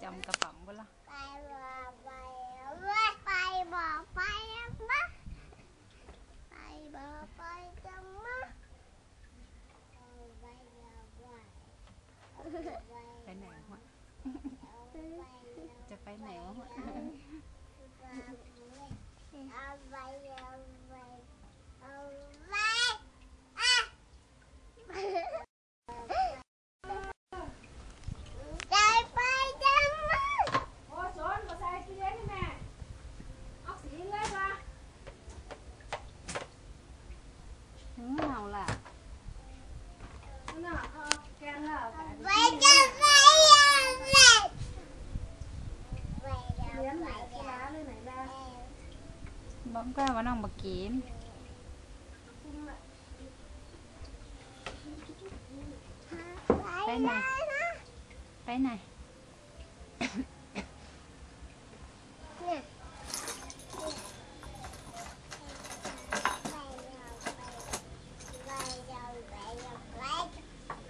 chồng cà phộng quá lo Bye. ไปเอาไปไปเอาไปเออไปเอาไปเอาไปเอาไป คุณ ไป ล่ะ เอาไป จำกระป๋องบ่ล่ะ ไปบอกไปเอาไปไปบอกไปเอาไปไปบอกไปจะมาไปเอาไป ไปไหนวะจะไปไหนวะ เอาไปเอาไปเอาไปอะใจไปจังมา โอ้สนมาใส่ตู้เย็นนี่แม่เอาสีเลยว่ะ ถึงเอาล่ะ นั่นน่ะเอาแกงแล้ว ไปจังไปเอาไปไป เลี้ยงไหนเอาปลาเลยไหนแม่บอกก็ว่าน้องบักกินไปไหนไปไหน เนี่ยไปเอาไปเอาไป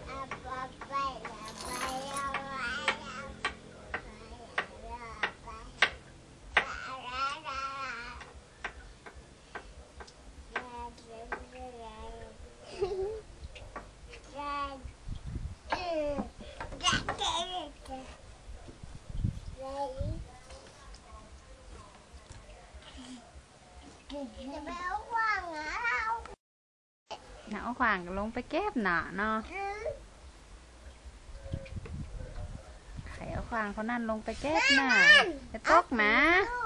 เอาไปไปเอาไปเอาไปเอาจะไปเอาขวางเหรอเราหนาเอาขวางลงไปเก็บหนาเนาะอืมไข่เอาขวางเขานั่นลงไปเก็บหนาจะตกหมาลูก